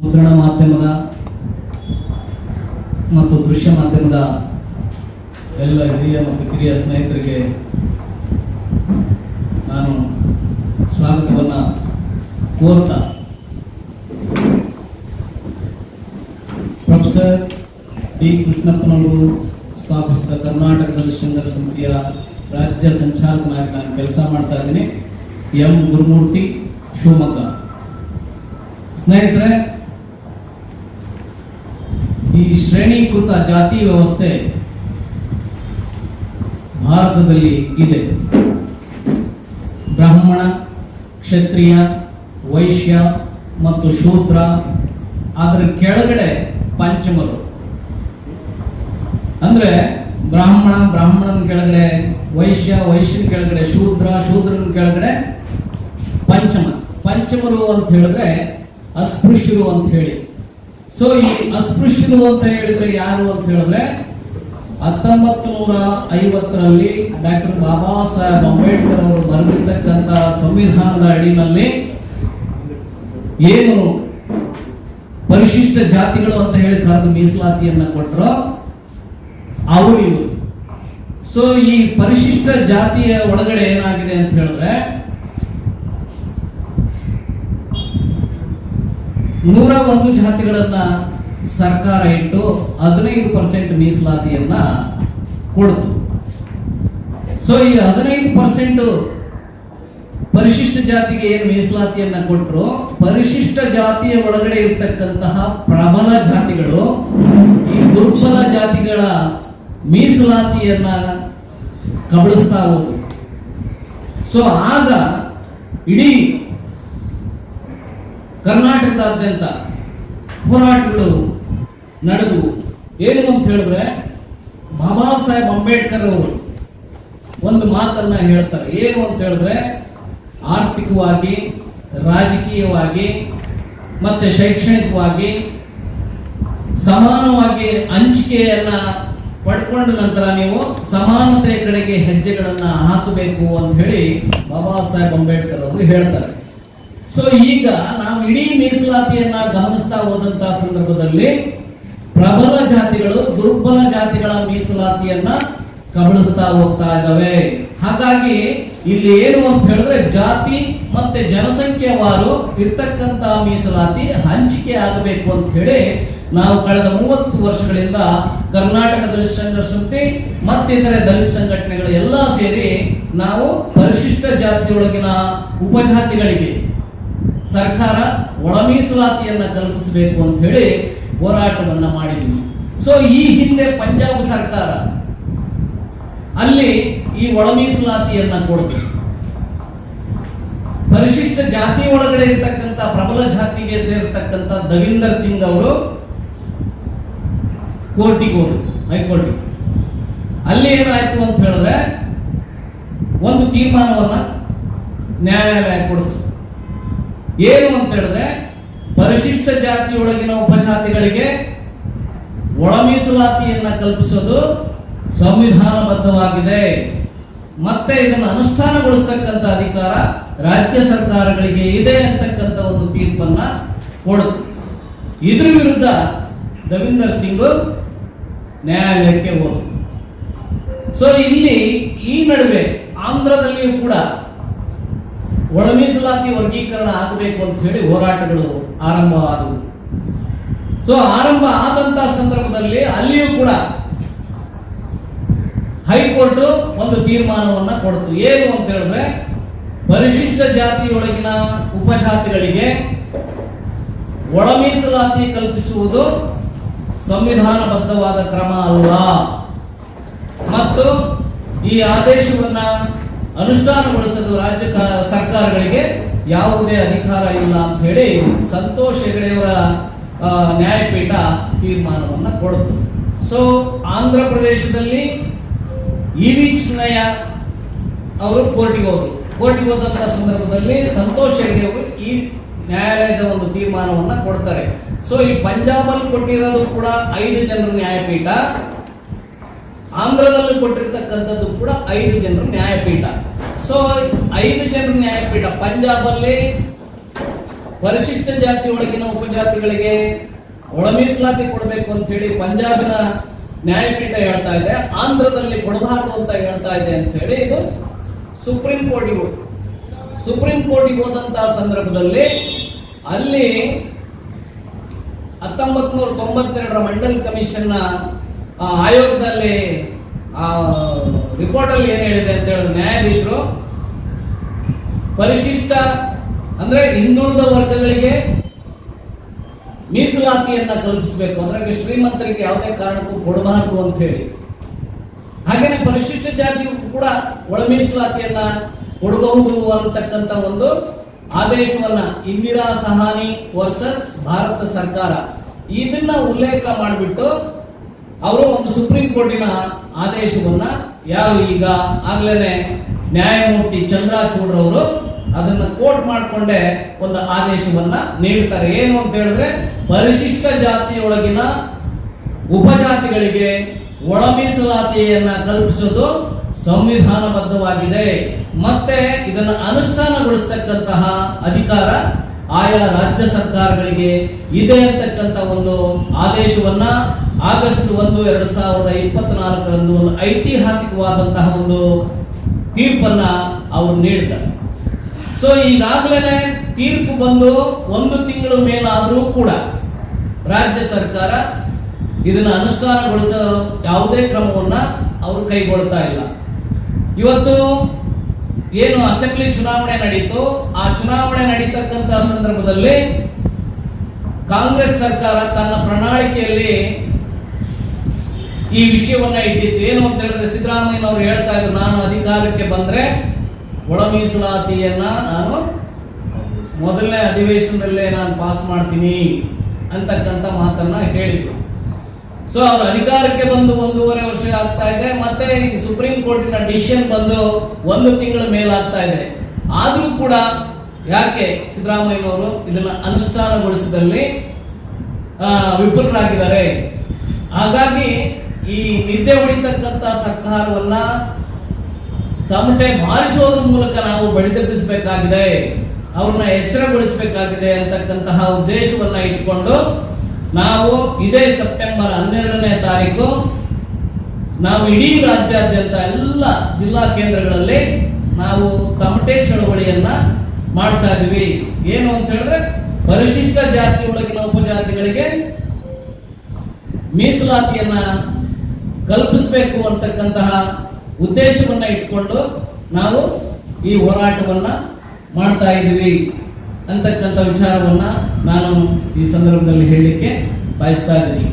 ಮುದ್ರಣ ಮಾಧ್ಯಮದ ಮತ್ತು ದೃಶ್ಯ ಮಾಧ್ಯಮದ ಎಲ್ಲ ಹಿರಿಯ ಮತ್ತು ಕಿರಿಯ ಸ್ನೇಹಿತರಿಗೆ ನಾನು ಸ್ವಾಗತವನ್ನು ಕೋರ್ತಾ ಪ್ರೊಫೆಸರ್ ಡಿ ಕೃಷ್ಣಪ್ಪನವರು ಸ್ಥಾಪಿಸಿದ ಕರ್ನಾಟಕ ಶೃಂಗರ ಸಮಿತಿಯ ರಾಜ್ಯ ಸಂಚಾಲಕನಾಗಿ ನಾನು ಕೆಲಸ ಮಾಡ್ತಾ ಇದ್ದೀನಿ ಎಂ ಗುರುಮೂರ್ತಿ ಶಿವಮೊಗ್ಗ. ಸ್ನೇಹಿತರೆ ಈ ಶ್ರೇಣೀಕೃತ ಜಾತಿ ವ್ಯವಸ್ಥೆ ಭಾರತದಲ್ಲಿ ಇದೆ. ಬ್ರಾಹ್ಮಣ, ಕ್ಷತ್ರಿಯ, ವೈಶ್ಯ ಮತ್ತು ಶೂದ್ರ ಅದರ ಕೆಳಗಡೆ ಪಂಚಮರು. ಅಂದ್ರೆ ಬ್ರಾಹ್ಮಣ, ಬ್ರಾಹ್ಮಣನ ಕೆಳಗಡೆ ವೈಶ್ಯ, ವೈಶ್ಯನ ಕೆಳಗಡೆ ಶೂದ್ರ, ಶೂದ್ರನ ಕೆಳಗಡೆ ಪಂಚಮ. ಪಂಚಮರು ಅಂತ ಹೇಳಿದ್ರೆ ಅಸ್ಪೃಶ್ಯರು ಅಂತ ಹೇಳಿ. ಸೊ ಈ ಅಸ್ಪೃಶ್ಯರು ಅಂತ ಹೇಳಿದ್ರೆ ಯಾರು ಅಂತ ಹೇಳಿದ್ರೆ ಹತ್ತೊಂಬತ್ತು ನೂರ ಐವತ್ತರಲ್ಲಿ ಡಾಕ್ಟರ್ ಬಾಬಾ ಸಾಹೇಬ್ ಅಂಬೇಡ್ಕರ್ ಅವರು ಬರೆದಿರ್ತಕ್ಕಂಥ ಸಂವಿಧಾನದ ಅಡಿನಲ್ಲಿ ಏನು ಪರಿಶಿಷ್ಟ ಜಾತಿಗಳು ಅಂತ ಹೇಳಿ ಕರೆದು ಮೀಸಲಾತಿಯನ್ನ ಕೊಟ್ಟರು ಅವರು ಇವರು. ಸೊ ಈ ಪರಿಶಿಷ್ಟ ಜಾತಿಯ ಒಳಗಡೆ ಏನಾಗಿದೆ ಅಂತ ಹೇಳಿದ್ರೆ ನೂರ ಒಂದು ಜಾತಿಗಳನ್ನ ಸರ್ಕಾರ ಇಟ್ಟು ಹದಿನೈದು ಪರ್ಸೆಂಟ್ ಮೀಸಲಾತಿಯನ್ನ ಕೊಡ್ತು. ಸೊ ಈ ಹದಿನೈದು ಪರ್ಸೆಂಟ್ ಪರಿಶಿಷ್ಟ ಜಾತಿಗೆ ಏನು ಮೀಸಲಾತಿಯನ್ನ ಕೊಟ್ಟರು ಪರಿಶಿಷ್ಟ ಜಾತಿಯ ಒಳಗಡೆ ಇರ್ತಕ್ಕಂತಹ ಪ್ರಬಲ ಜಾತಿಗಳು ಈ ದುರ್ಬಲ ಜಾತಿಗಳ ಮೀಸಲಾತಿಯನ್ನ ಕಬಳಿಸ್ತಾ ಹೋದ್ರು. ಸೊ ಆಗ ಇಡೀ ಕರ್ನಾಟಕದಾದ್ಯಂತ ಹೋರಾಟಗಳು ನಡೆದವು. ಏನು ಅಂತ ಹೇಳಿದ್ರೆ, ಬಾಬಾ ಸಾಹೇಬ್ ಅಂಬೇಡ್ಕರ್ ಅವರು ಒಂದು ಮಾತನ್ನ ಹೇಳ್ತಾರೆ. ಏನು ಅಂತ ಹೇಳಿದ್ರೆ, ಆರ್ಥಿಕವಾಗಿ, ರಾಜಕೀಯವಾಗಿ, ಮತ್ತೆ ಶೈಕ್ಷಣಿಕವಾಗಿ ಸಮಾನವಾಗಿ ಹಂಚಿಕೆಯನ್ನ ಪಡ್ಕೊಂಡ ನಂತರ ನೀವು ಸಮಾನತೆ ಕಡೆಗೆ ಹೆಜ್ಜೆಗಳನ್ನ ಹಾಕಬೇಕು ಅಂತ ಹೇಳಿ ಬಾಬಾ ಸಾಹೇಬ್ ಅಂಬೇಡ್ಕರ್ ಅವರು ಹೇಳ್ತಾರೆ. ಸೊ ಈಗ ನಾವು ಇಡೀ ಮೀಸಲಾತಿಯನ್ನ ಗಮನಿಸ್ತಾ ಹೋದಂತ ಸಂದರ್ಭದಲ್ಲಿ ಪ್ರಬಲ ಜಾತಿಗಳು, ದುರ್ಬಲ ಜಾತಿಗಳ ಮೀಸಲಾತಿಯನ್ನ ಕಬಳಿಸ್ತಾ ಹೋಗ್ತಾ ಇದ್ದಾವೆ. ಹಾಗಾಗಿ ಇಲ್ಲಿ ಏನು ಅಂತ ಹೇಳಿದ್ರೆ ಜಾತಿ ಮತ್ತೆ ಜನಸಂಖ್ಯೆವಾರು ಇರ್ತಕ್ಕಂತ ಮೀಸಲಾತಿ ಹಂಚಿಕೆ ಆಗಬೇಕು ಅಂತ ಹೇಳಿ ನಾವು ಕಳೆದ ಮೂವತ್ತು ವರ್ಷಗಳಿಂದ ಕರ್ನಾಟಕ ದಲಿತ ಸಂಘರ್ಷ ಸಮಿತಿ ಮತ್ತಿತರೆ ದಲಿತ ಸಂಘಟನೆಗಳು ಎಲ್ಲ ಸೇರಿ ನಾವು ಪರಿಶಿಷ್ಟ ಜಾತಿಯೊಳಗಿನ ಉಪಜಾತಿಗಳಿಗೆ ಸರ್ಕಾರ ಒಳ ಮೀಸಲಾತಿಯನ್ನ ಕಲ್ಪಿಸಬೇಕು ಅಂತ ಹೇಳಿ ಹೋರಾಟವನ್ನ ಮಾಡಿದ್ವಿ. ಸೊ ಈ ಹಿಂದೆ ಪಂಜಾಬ್ ಸರ್ಕಾರ ಅಲ್ಲಿ ಈ ಒಳ ಮೀಸಲಾತಿಯನ್ನ ಕೊಡ್ತು. ಪರಿಶಿಷ್ಟ ಜಾತಿ ಒಳಗಡೆ ಇರ್ತಕ್ಕಂಥ, ಪ್ರಬಲ ಜಾತಿಗೆ ಸೇರ್ತಕ್ಕಂಥ ದವೀಂದರ್ ಸಿಂಗ್ ಅವರು ಕೋರ್ಟಿಗೆ ಹೋದ್ರು ಹೈಕೋರ್ಟ್ ಅಲ್ಲಿ ಏನಾಯ್ತು ಅಂತ ಹೇಳಿದ್ರೆ ಒಂದು ತೀರ್ಮಾನವನ್ನ ನ್ಯಾಯಾಲಯ ಕೊಡ್ತು. ಏನು ಅಂತ ಹೇಳಿದ್ರೆ, ಪರಿಶಿಷ್ಟ ಜಾತಿಯೊಳಗಿನ ಉಪಜಾತಿಗಳಿಗೆ ಒಳ ಮೀಸಲಾತಿಯನ್ನ ಕಲ್ಪಿಸೋದು ಸಂವಿಧಾನಬದ್ಧವಾಗಿದೆ. ಮತ್ತೆ ಇದನ್ನು ಅನುಷ್ಠಾನಗೊಳಿಸ್ತಕ್ಕಂಥ ಅಧಿಕಾರ ರಾಜ್ಯ ಸರ್ಕಾರಗಳಿಗೆ ಇದೆ ಅಂತಕ್ಕಂಥ ಒಂದು ತೀರ್ಪನ್ನ ಕೊಡ್ತು ಇದ್ರ ವಿರುದ್ಧ ದವೀಂದರ್ ಸಿಂಗ್ ನ್ಯಾಯಾಲಯಕ್ಕೆ ಹೋದ್ರು. ಸೊ ಇಲ್ಲಿ ಈ ನಡುವೆ ಆಂಧ್ರದಲ್ಲಿಯೂ ಕೂಡ ಒಳ ಮೀಸಲಾತಿ ವರ್ಗೀಕರಣ ಆಗಬೇಕು ಅಂತ ಹೇಳಿ ಹೋರಾಟಗಳು ಆರಂಭವಾದವು. ಸೊ ಆರಂಭ ಆದಂತ ಸಂದರ್ಭದಲ್ಲಿ ಅಲ್ಲಿಯೂ ಕೂಡ ಹೈಕೋರ್ಟ್ ಒಂದು ತೀರ್ಮಾನವನ್ನ ಕೊಡ್ತು. ಏನು ಅಂತ ಹೇಳಿದ್ರೆ, ಪರಿಶಿಷ್ಟ ಜಾತಿಯೊಳಗಿನ ಉಪಜಾತಿಗಳಿಗೆ ಒಳ ಮೀಸಲಾತಿ ಕಲ್ಪಿಸುವುದು ಸಂವಿಧಾನಬದ್ಧವಾದ ಕ್ರಮ ಅಲ್ಲ ಮತ್ತು ಈ ಆದೇಶವನ್ನ ಅನುಷ್ಠಾನಗೊಳಿಸಲು ರಾಜ್ಯ ಸರ್ಕಾರಗಳಿಗೆ ಯಾವುದೇ ಅಧಿಕಾರ ಇಲ್ಲ ಅಂತ ಹೇಳಿ ಸಂತೋಷ್ ಹೆಗಡೆಯವರ ನ್ಯಾಯಪೀಠ ತೀರ್ಮಾನವನ್ನ ಕೊಡ್ತು. ಸೊ ಆಂಧ್ರ ಪ್ರದೇಶದಲ್ಲಿ ಇ ಚಿನ್ನಯ್ಯ ಅವರು ಕೋರ್ಟಿಗೆ ಹೋದರು. ಕೋರ್ಟಿಗೆ ಹೋದಂತ ಸಂದರ್ಭದಲ್ಲಿ ಸಂತೋಷ್ ಹೆಗಡೆ ಅವರು ಈ ನ್ಯಾಯಾಲಯದ ಒಂದು ತೀರ್ಮಾನವನ್ನ ಕೊಡ್ತಾರೆ. ಸೊ ಈ ಪಂಜಾಬಲ್ಲಿ ಕೊಟ್ಟಿರೋದು ಕೂಡ ಐದು ಜನರ ನ್ಯಾಯಪೀಠ. ಆಂಧ್ರದಲ್ಲಿ ಕೊಟ್ಟಿರ್ತಕ್ಕಂಥದ್ದು ಕೂಡ ಐದು ಜನರ ನ್ಯಾಯಪೀಠ. ಸೊ ಐದು ಜನರ ನ್ಯಾಯಪೀಠ, ಪಂಜಾಬಲ್ಲಿ ಪರಿಶಿಷ್ಟ ಜಾತಿ ಒಳಗಿನ ಉಪಜಾತಿಗಳಿಗೆ ಒಳಮೀಸಲಾತಿ ಕೊಡಬೇಕು ಅಂತ ಹೇಳಿ ಪಂಜಾಬಿನ ನ್ಯಾಯಪೀಠ ಹೇಳ್ತಾ ಇದೆ. ಆಂಧ್ರದಲ್ಲಿ ಕೊಡಬಾರದು ಅಂತ ಹೇಳ್ತಾ ಇದೆ ಅಂತ ಹೇಳಿ ಇದು ಸುಪ್ರೀಂ ಕೋರ್ಟಿಗೆ ಸುಪ್ರೀಂ ಕೋರ್ಟಿಗೆ ಹೋದಂತಹ ಸಂದರ್ಭದಲ್ಲಿ ಅಲ್ಲಿ ಹತ್ತೊಂಬತ್ ನೂರ ತೊಂಬತ್ತೆರಡರ ಮಂಡಲ್ ಕಮಿಷನ್ನ ಆಯೋಗದಲ್ಲಿ, ಆ ರಿಪೋರ್ಟ್ ಅಲ್ಲಿ ಏನ್ ಹೇಳಿದೆ ಅಂತ ಹೇಳಿದ್ರೆ ನ್ಯಾಯಾಧೀಶರು ಪರಿಶಿಷ್ಟ ಅಂದ್ರೆ ಹಿಂದುಳಿದ ವರ್ಗಗಳಿಗೆ ಮೀಸಲಾತಿಯನ್ನ ಕಲ್ಪಿಸಬೇಕು ಅದ್ರಾಗೆ ಶ್ರೀಮಂತರಿಗೆ ಯಾವುದೇ ಕಾರಣಕ್ಕೂ ಕೊಡಬಾರದು ಅಂತ ಹೇಳಿ. ಹಾಗೇನೆ ಪರಿಶಿಷ್ಟ ಜಾತಿಗೂ ಕೂಡ ಒಳ ಮೀಸಲಾತಿಯನ್ನ ಕೊಡಬಹುದು ಅಂತಕ್ಕಂಥ ಒಂದು ಆದೇಶವನ್ನ ಇಂದಿರಾ ಸಹಾನಿ ವರ್ಸಸ್ ಭಾರತ ಸರ್ಕಾರ ಇದನ್ನ ಉಲ್ಲೇಖ ಮಾಡಿಬಿಟ್ಟು ಅವರು ಒಂದು ಸುಪ್ರೀಂ ಕೋರ್ಟಿನ ಆದೇಶವನ್ನ ಯಾರು ಈಗ ಆಗ್ಲೇನೆ ನ್ಯಾಯಮೂರ್ತಿ ಚಂದ್ರಚೂಡ್ ಅವರು ಅದನ್ನು ಕೋಟ್ ಮಾಡಿಕೊಂಡೇ ಒಂದು ಆದೇಶವನ್ನ ನೀಡ್ತಾರೆ. ಏನು ಅಂತ ಹೇಳಿದ್ರೆ, ಪರಿಶಿಷ್ಟ ಜಾತಿಯೊಳಗಿನ ಉಪಜಾತಿಗಳಿಗೆ ಒಳ ಮೀಸಲಾತಿಯನ್ನ ಕಲ್ಪಿಸೋದು ಸಂವಿಧಾನಬದ್ಧವಾಗಿದೆ. ಮತ್ತೆ ಇದನ್ನು ಅನುಷ್ಠಾನಗೊಳಿಸತಕ್ಕಂತಹ ಅಧಿಕಾರ ಆಯಾ ರಾಜ್ಯ ಸರ್ಕಾರಗಳಿಗೆ ಇದೆ ಅಂತಕ್ಕಂಥ ಒಂದು ಆದೇಶವನ್ನ ಆಗಸ್ಟ್ ಒಂದು, ಎರಡು ಸಾವಿರದ ಇಪ್ಪತ್ನಾಲ್ಕರಂದು ಒಂದು ಐತಿಹಾಸಿಕವಾದಂತಹ ಒಂದು ತೀರ್ಪನ್ನ ಅವರು ನೀಡ್ತಾರೆ. ಸೊ ಈಗಾಗಲೇ ತೀರ್ಪು ಬಂದು ಒಂದು ತಿಂಗಳ ಮೇಲಾದರೂ ಕೂಡ ರಾಜ್ಯ ಸರ್ಕಾರ ಇದನ್ನು ಅನುಷ್ಠಾನಗೊಳಿಸೋ ಯಾವುದೇ ಕ್ರಮವನ್ನ ಅವರು ಕೈಗೊಳ್ತಾ ಇಲ್ಲ. ಇವತ್ತು ಏನು ಅಸೆಂಬ್ಲಿ ಚುನಾವಣೆ ನಡೀತು ಆ ಚುನಾವಣೆ ನಡೀತಕ್ಕಂತಹ ಸಂದರ್ಭದಲ್ಲಿ ಕಾಂಗ್ರೆಸ್ ಸರ್ಕಾರ ತನ್ನ ಪ್ರಣಾಳಿಕೆಯಲ್ಲಿ ಈ ವಿಷಯವನ್ನ ಇಟ್ಟಿತ್ತು ಏನು ಅಂತ ಹೇಳಿದ್ರೆ, ಸಿದ್ದರಾಮಯ್ಯನವರು ಹೇಳ್ತಾ ಇದ್ರು, ನಾನು ಅಧಿಕಾರಕ್ಕೆ ಬಂದ್ರೆ ಒಳ ಮೀಸಲಾತಿಯನ್ನ ನಾನು ಮೊದಲನೇ ಅಧಿವೇಶನದಲ್ಲೇ ನಾನು ಪಾಸ್ ಮಾಡ್ತೀನಿ ಅಂತಕ್ಕಂಥ ಮಾತನ್ನ ಹೇಳಿದ್ರು. ಸೊ ಅವರು ಅಧಿಕಾರಕ್ಕೆ ಬಂದು ಒಂದೂವರೆ ವರ್ಷ ಆಗ್ತಾ ಇದೆ, ಮತ್ತೆ ಈ ಸುಪ್ರೀಂ ಕೋರ್ಟಿನ ಡಿಸಿಷನ್ ಬಂದು ಒಂದು ತಿಂಗಳ ಮೇಲಾಗ್ತಾ ಇದೆ. ಆದರೂ ಕೂಡ ಯಾಕೆ ಸಿದ್ದರಾಮಯ್ಯನವರು ಇದನ್ನ ಅನುಷ್ಠಾನಗೊಳಿಸಿದಲ್ಲಿ ವಿಫಲರಾಗಿದ್ದಾರೆ? ಹಾಗಾಗಿ ಈ ನಿದ್ದೆ ಹೊಡಿತಕ್ಕಂಥ ಸರ್ಕಾರವನ್ನ ತಮಟೆ ಮಾರಿಸೋದ್ರ ಮೂಲಕ ನಾವು ಬಡಿದೆಬ್ಬಿಸಬೇಕಾಗಿದೆ ಅವ್ರನ್ನ ಎಚ್ಚರಗೊಳಿಸಬೇಕಾಗಿದೆ ಅಂತಕ್ಕಂತಹ ಉದ್ದೇಶವನ್ನ ಇಟ್ಕೊಂಡು ನಾವು ಇದೇ ಸೆಪ್ಟೆಂಬರ್ ಹನ್ನೆರಡನೇ ತಾರೀಕು ನಾವು ಇಡೀ ರಾಜ್ಯಾದ್ಯಂತ ಎಲ್ಲ ಜಿಲ್ಲಾ ಕೇಂದ್ರಗಳಲ್ಲಿ ನಾವು ತಮಟೆ ಚಳವಳಿಯನ್ನ ಮಾಡ್ತಾ ಇದೀವಿ. ಏನು ಅಂತ ಹೇಳಿದ್ರೆ, ಪರಿಶಿಷ್ಟ ಜಾತಿ ಒಳಗಿನ ಉಪಜಾತಿಗಳಿಗೆ ಮೀಸಲಾತಿಯನ್ನ ಕಲ್ಪಿಸಬೇಕು ಅಂತಕ್ಕಂತಹ ಉದ್ದೇಶವನ್ನ ಇಟ್ಕೊಂಡು ನಾವು ಈ ಹೋರಾಟವನ್ನ ಮಾಡ್ತಾ ಇದ್ದೀವಿ ಅಂತಕ್ಕಂಥ ವಿಚಾರವನ್ನ ನಾನು ಈ ಸಂದರ್ಭದಲ್ಲಿ ಹೇಳಲಿಕ್ಕೆ ಬಯಸ್ತಾ ಇದ್ದೀನಿ.